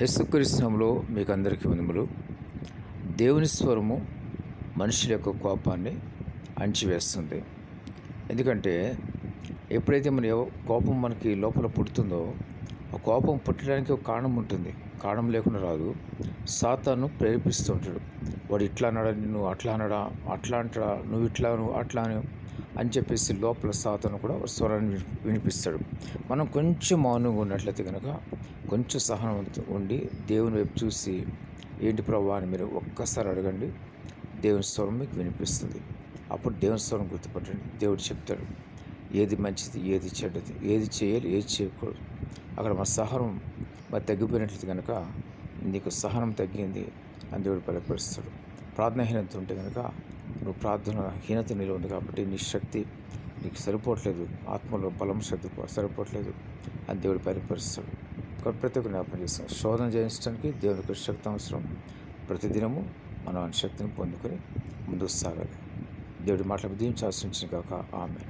యేసుక్రీస్తునంలో మీకు అందరికీ వందములు. దేవుని స్వరము మనుషుల యొక్క కోపాన్ని అణిచివేస్తుంది. ఎందుకంటే ఎప్పుడైతే మన కోపం మనకి లోపల పుడుతుందో ఆ కోపం పుట్టడానికి ఒక కారణం ఉంటుంది. కారణం లేకుండా రాదు. సాతాను ప్రేరేపిస్తూ ఉంటాడు. వాడు ఇట్లా అన్నాడా నువ్వు అట్లా అన్నాడా అట్లా అంటాడా నువ్వు ఇట్లా నువ్వు అట్లా అని అని చెప్పేసి లోపల సాధన కూడా ఒక స్వరాన్ని వినిపిస్తాడు. మనం కొంచెం మౌనంగా ఉన్నట్లయితే కనుక కొంచెం సహనం ఉండి దేవుని వైపు చూసి ఏంటి ప్రభా అని మీరు ఒక్కసారి అడగండి దేవుని స్వరం మీకు వినిపిస్తుంది. అప్పుడు దేవుని స్వరం గుర్తుపట్టండి. దేవుడు చెప్తాడు ఏది మంచిది ఏది చెడ్డది ఏది చేయాలి ఏది చేయకూడదు. అక్కడ మన సహనం మరి తగ్గిపోయినట్లయితే కనుక నీకు సహనం తగ్గింది అని దేవుడు బలపరుస్తాడు. ప్రార్థనాహీనత ఉంటే కనుక నువ్వు ప్రార్థన హీనత నీలో ఉంది కాబట్టి నీ శక్తి నీకు సరిపోవట్లేదు. ఆత్మలో బలం శక్తి సరిపోవట్లేదు. అని దేవుడు పరిపరిస్తాడు కాబట్టి ప్రతి ఒక్క జ్ఞాపకం చేస్తాం. శోధన చేయించడానికి దేవునికి శక్తి అవసరం. ప్రతిదినము మనం ఆ శక్తిని పొందుకొని ముందుకు సాగాలి. దేవుడి మాటలకు దీవించాల్సి కాక ఆమె